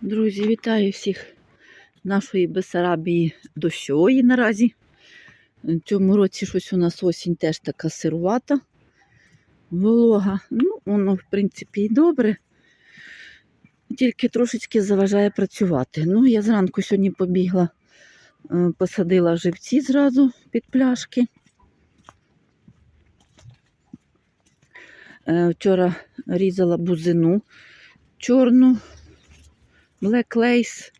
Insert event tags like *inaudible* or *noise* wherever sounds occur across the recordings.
Друзі, вітаю всіх нашої Бесарабії дощової наразі. В цьому році щось у нас осінь теж така сирувата, волога. Ну, воно, в принципі, і добре. Тільки трошечки заважає працювати. Ну, я зранку сьогодні побігла, е, посадила живці зразу під пляшки. Е, Вчора різала бузину чорну. Black Lace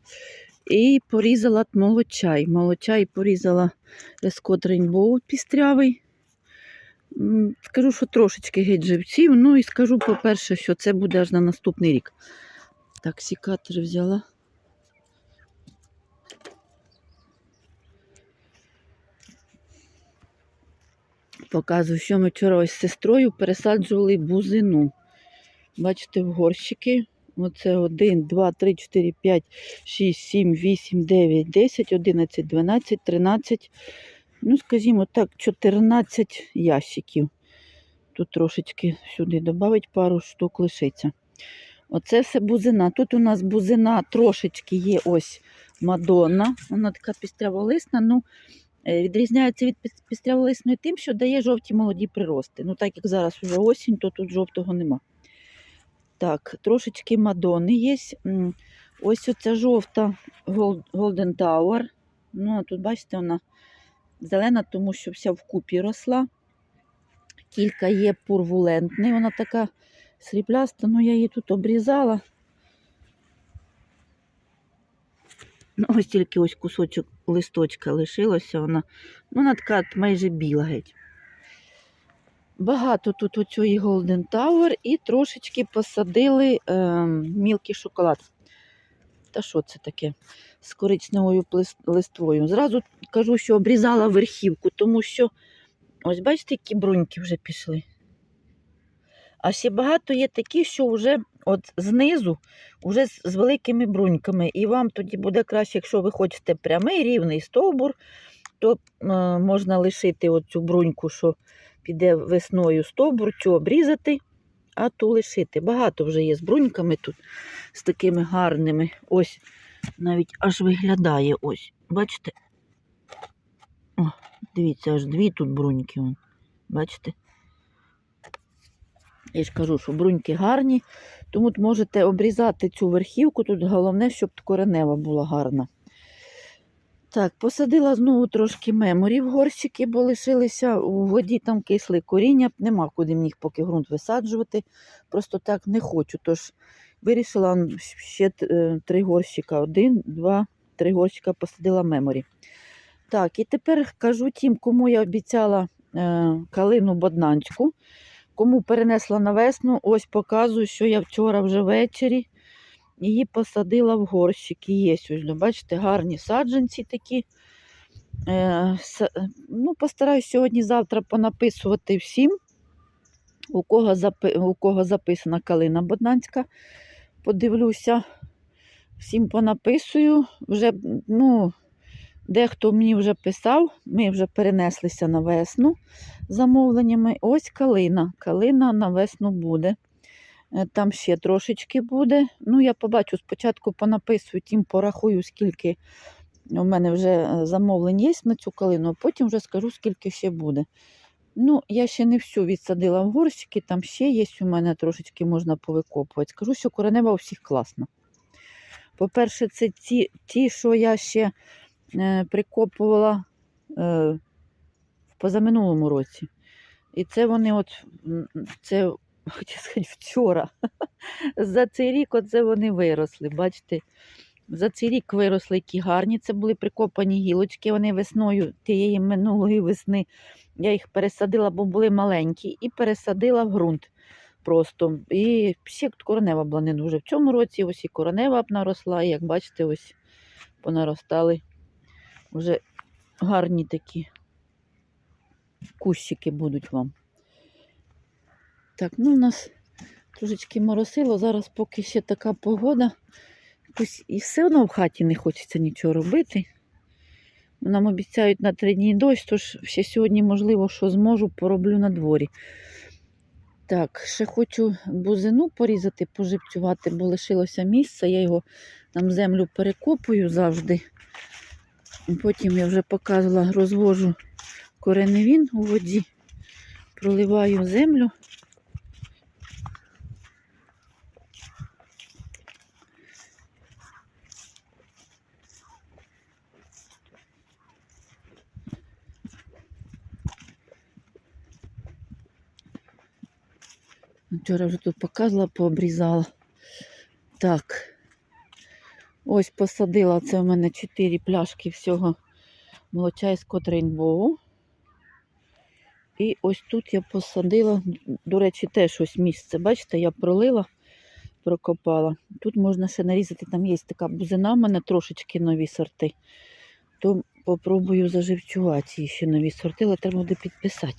і порізала молочай. Молочай порізала Escort Rainbow пістрявий. Скажу, що трошечки геть живців. Ну і скажу, по-перше, що це буде аж на наступний рік. Так, сікатор взяла. Показую, що ми вчора ось з сестрою пересаджували бузину. Бачите, в горщики. Оце 1, 2, 3, 4, 5, 6, 7, 8, 9, 10, 11, 12, 13, ну, скажімо так, 14 ящиків. Тут трошечки сюди додати пару штук лишиться. Оце все бузина. Тут у нас бузина трошечки є ось Мадонна. Вона така пістряволисна. Ну, е, відрізняється від пістряволисної тим, що дає жовті молоді прирости. Ну, так як зараз вже осінь, то тут жовтого нема. Так, трошечки Мадони є. Ось оця жовта Golden Tower. Ну, а тут, бачите, вона зелена, тому що вся вкупі росла. Кілька є пурвулентний, вона така срібляста, ну я її тут обрізала. Ну, ось тільки ось кусочок листочка лишилося, вона, ну, вона така майже біла геть. Багато тут оцієї Golden Tower і трошечки посадили е, мілкий шоколад. Та що це таке? З коричневою листвою. Зразу кажу, що обрізала верхівку, тому що ось бачите, які бруньки вже пішли. А ще багато є такі, що вже от знизу вже з, з великими бруньками. І вам тоді буде краще, якщо ви хочете прямий рівний стовбур, то е, можна лишити оцю бруньку, що піде весною стовбур, цю обрізати, а ту лишити. Багато вже є з бруньками тут, з такими гарними. Ось навіть аж виглядає. ось. Бачите? О, дивіться, аж дві тут бруньки. Бачите? Я ж кажу, що бруньки гарні, тому можете обрізати цю верхівку. Тут головне, щоб коренева була гарна. Так, посадила знову трошки меморі в горщики, бо лишилися у воді там кисле коріння. Нема куди мені їх поки ґрунт висаджувати. Просто так не хочу. Тож вирішила ще е, три горщика. Один, два, три горщика посадила меморі. Так, і тепер кажу тим, кому я обіцяла е, калину боднанську, кому перенесла на весну, ось показую, що я вчора вже ввечері її посадила в горщики. Є ось, ну, бачите, гарні саджанці такі. Е, ну, постараюсь сьогодні-завтра понаписувати всім, у кого, запи, у кого записана калина Боднанська. Подивлюся, всім понаписую. Вже, ну, дехто мені вже писав, ми вже перенеслися на весну замовленнями. Ось калина. Калина на весну буде. Е, Там ще трошечки буде. Ну, я побачу, спочатку понаписую, тим порахую, скільки у мене вже е, замовлень є на цю калину, а потім вже скажу, скільки ще буде. Ну, я ще не всю відсадила в горщики, там ще є у мене трошечки можна повикопувати. Скажу, що коренева у всіх класна. По-перше, це ті, ті, що я ще е, прикопувала е, в позаминулому році. І це вони от, це, *laughs* хотів сказати, вчора. *laughs* За цей рік оце вони виросли. Бачите, за цей рік виросли які гарні. Це були прикопані гілочки. Вони весною тієї минулої весни. Я їх пересадила, бо були маленькі, і пересадила в ґрунт просто. І ще коронева була не дуже. В цьому році ось і коронева б наросла, і як бачите, ось понаростали вже гарні такі кущики будуть вам. Так, ну у нас трошечки моросило, зараз поки ще така погода. Якось і все одно в хаті не хочеться нічого робити. Нам обіцяють на три дні дощ, тож ще сьогодні, можливо, що зможу, пороблю на дворі. Так, ще хочу бузину порізати, пожипцювати, бо лишилося місце. Я його Там землю перекопую завжди. Потім я вже показувала, розвожу кореневін у воді, проливаю землю. Вчора вже тут показувала, пообрізала. Так. Ось посадила це у мене 4 пляшки всього молочайського трейнбоу. І ось тут я посадила, до речі, теж ось місце. Бачите, я пролила, прокопала. Тут можна ще нарізати, там є така бузина, в мене трошечки нові сорти. То попробую заживчувати ще нові сорти, але треба буде підписати.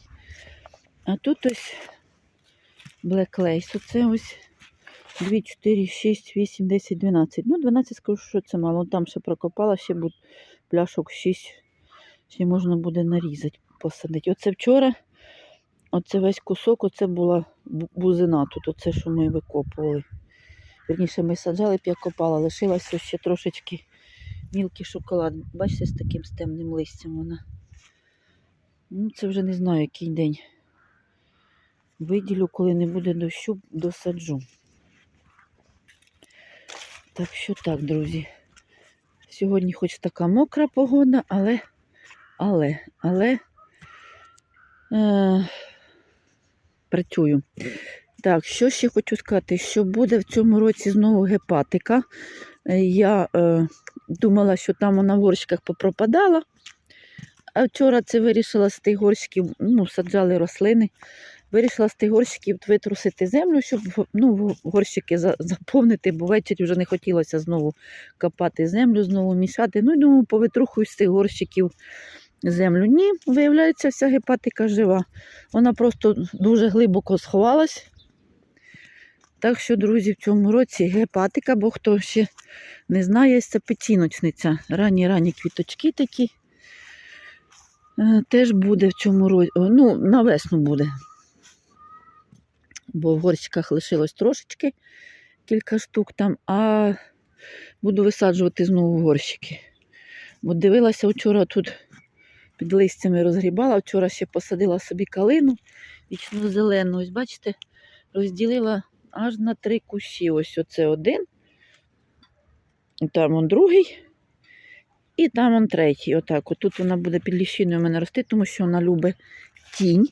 А тут ось Black Lace. Оце ось 2, 4, 6, 8, 10, 12. Ну, 12 скажу, що це мало. Там ще прокопала, ще буде пляшок 6. Ще можна буде нарізати, посадити. Оце вчора, оце весь кусок, оце була бузина тут, оце, що ми викопували. Вірніше, ми саджали б я копала, лишилося ще трошечки мілкий шоколад. Бачите, з таким темним листям вона. Ну, це вже не знаю, який день. Виділю, коли не буде дощу, досаджу. Так що так, друзі. Сьогодні хоч така мокра погода, але, але, але е, працюю. Так, що ще хочу сказати, що буде в цьому році знову гепатика. Е, Я е, думала, що там вона в горщиках попропадала. А вчора це вирішила з тих горщиків, ну, саджали рослини. Вирішила з тих горщиків витрусити землю, щоб ну, горщики за- заповнити, бо ввечері вже не хотілося знову копати землю, знову мішати. Ну, і думаю, повитрухую з цих горщиків землю. Ні, виявляється, вся гепатика жива. Вона просто дуже глибоко сховалась. Так що, друзі, в цьому році гепатика, бо хто ще не знає, це печіночниця. Ранні-ранні квіточки такі. Е, Теж буде в цьому році. Ну, на весну буде бо в горщиках лишилось трошечки кілька штук там, а буду висаджувати знову горщики. Бо дивилася вчора тут під листями розгрібала, вчора ще посадила собі калину вічно зелену. Ось бачите, розділила аж на три кущі. Ось оце один, там он другий. І там он третій. Отак. Отут вона буде під ліщиною у мене рости, тому що вона любить тінь.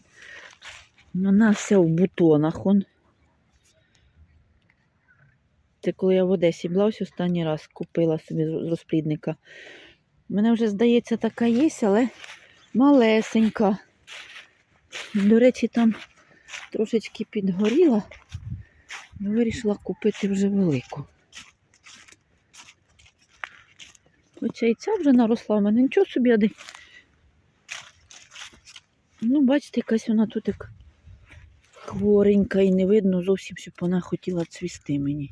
Вона вся в бутонах. Он. Це коли я в Одесі була, останній раз купила собі з розплідника. Мене вже, здається, така є, але малесенька. До речі, там трошечки підгоріла. Вирішила купити вже велику. Хоча і ця вже наросла, в мене нічого собі. Ну, бачите, якась вона тут як хворенька і не видно зовсім, щоб вона хотіла цвісти мені.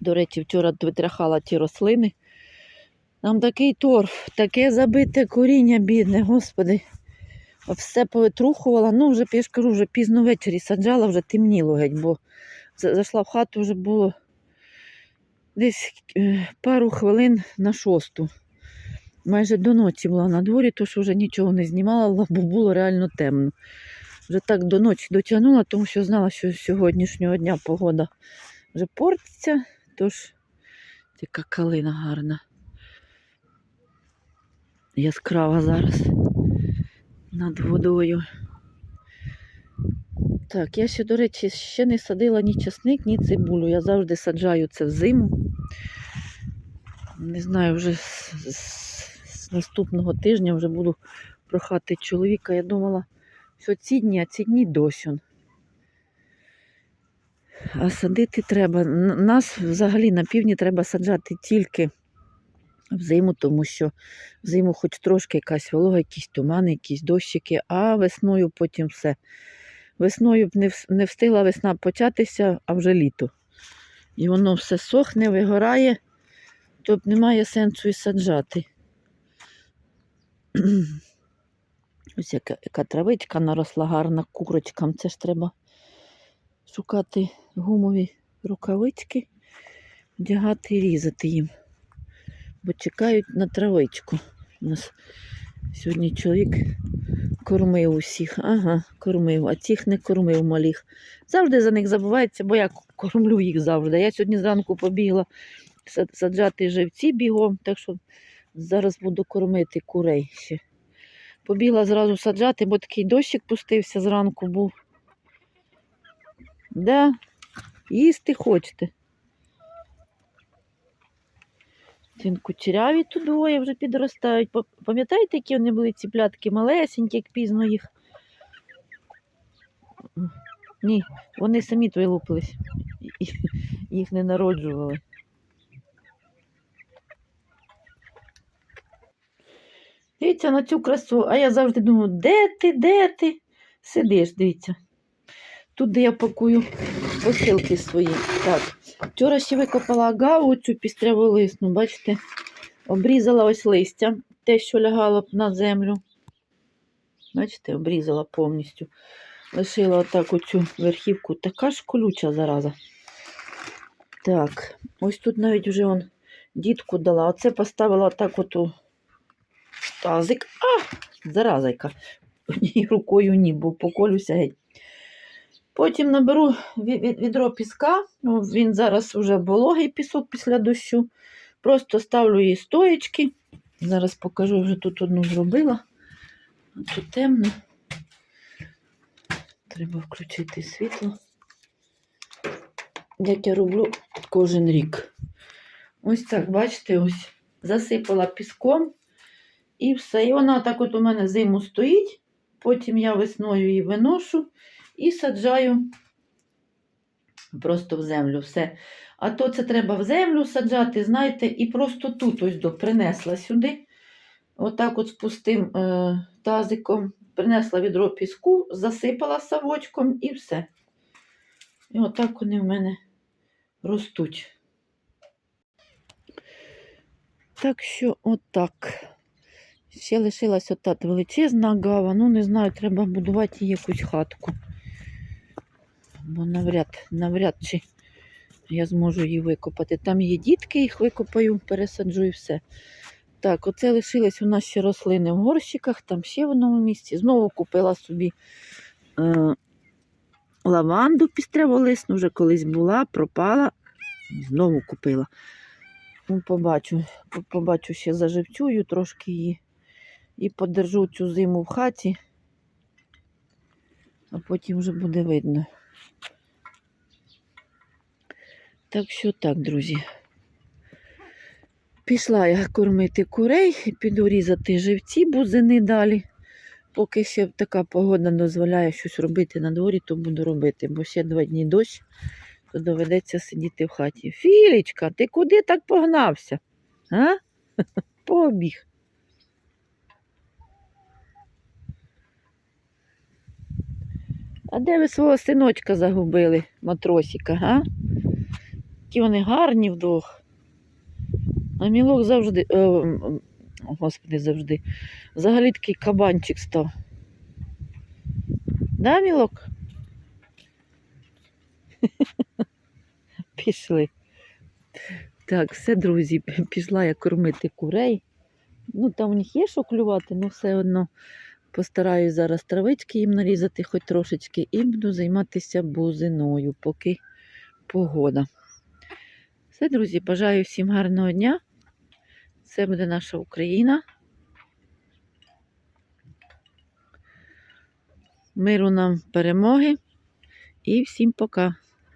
До речі, вчора витряхала ті рослини. Там такий торф, таке забите коріння, бідне, господи. Все повитрухувала. Ну, вже я ж кажу, вже пізно ввечері саджала, вже темніло геть, бо зайшла в хату, вже було десь е, пару хвилин на шосту. Майже до ночі була на дворі, то що вже нічого не знімала, *laughs* бо було реально темно. Вже так до ночі дотягнула, тому що знала, що з сьогоднішнього дня погода вже портиться, тож яка калина гарна. Яскрава зараз над водою. Так, я ще, до речі, ще не садила ні часник, ні цибулю. Я завжди саджаю це взиму. Не знаю, вже наступного тижня вже буду прохати чоловіка. Я думала, що ці дні, а ці дні он. А садити треба. Нас взагалі на півдні треба саджати тільки взиму, тому що взиму хоч трошки якась волога, якісь тумани, якісь дощики, а весною потім все. Весною б не, встигла весна початися, а вже літо. І воно все сохне, вигорає, то немає сенсу і саджати. *clears throat* Ось яка, яка травичка наросла гарна курочкам. Це ж треба шукати гумові рукавички вдягати і різати їм. Бо чекають на травичку. У нас сьогодні чоловік кормив усіх. Ага, кормив, а цих не кормив малих. Завжди за них забувається, бо я кормлю їх завжди. Я сьогодні зранку побігла саджати живці бігом, так що зараз буду кормити курей ще. Побігла зразу саджати, бо такий дощик пустився зранку був. Да, їсти хочете. Тим кучеряві тут двоє вже підростають. Пам'ятаєте, які вони були ці плятки малесенькі, як пізно їх? Ні, вони самі. І- і- Їх не народжували. Дивіться на цю красу, а я завжди думаю, де ти, де ти? Сидиш, дивіться. Тут, де я пакую посилки свої. Так, вчора ще викопала агаву, цю пістряву лисну, бачите, обрізала ось листя, те, що лягало на землю. Бачите, обрізала повністю. Лишила отак оцю верхівку. Така ж колюча зараза. Так, ось тут навіть вже он дітку дала. Оце поставила отак от у тазик. А! Зараза яка. Однією рукою ні, бо поколюся геть. Потім наберу ві- ві- відро піска. Ну, він зараз вже вологий пісок після дощу. Просто ставлю її стоечки. Зараз покажу, вже тут одну зробила. Тут темно. Треба включити світло. Як я роблю кожен рік. Ось так, бачите, ось засипала піском і все. І вона так от у мене зиму стоїть. Потім я весною її виношу і саджаю просто в землю все. А то це треба в землю саджати, знаєте, і просто тут ось до принесла сюди. Отак от з пустим е, тазиком принесла відро піску, засипала савочком і все. І отак вони в мене ростуть. Так що отак. Ще лишилась ота величезна гава. Ну, не знаю, треба будувати якусь хатку. Бо навряд, навряд чи я зможу її викопати. Там є дітки, їх викопаю, пересаджу і все. Так, оце лишились у нас ще рослини в горщиках, там ще в одному місці. Знову купила собі е, лаванду пістряволисну, вже колись була, пропала. Знову купила. Ну, побачу, побачу, ще заживцюю трошки її і подержу цю зиму в хаті, а потім вже буде видно. Так що так, друзі. Пішла я кормити курей, піду різати живці, бузини далі. Поки ще така погода дозволяє щось робити на дворі, то буду робити, бо ще два дні дощ, то доведеться сидіти в хаті. Філічка, ти куди так погнався? А? *laughs* Побіг. А де ви свого синочка загубили, матросіка, га? Які вони гарні вдвох. А мілок завжди. Е, м, господи, завжди. Взагалі такий кабанчик став. Да, мілок? *laughs* Пішли. Так, все, друзі, пішла я кормити курей. Ну, там у них є що клювати, але все одно постараюсь зараз травички їм нарізати хоч трошечки, і буду займатися бузиною, поки погода. Все, друзі, бажаю всім гарного дня. Це буде наша Україна. Миру нам перемоги і всім пока.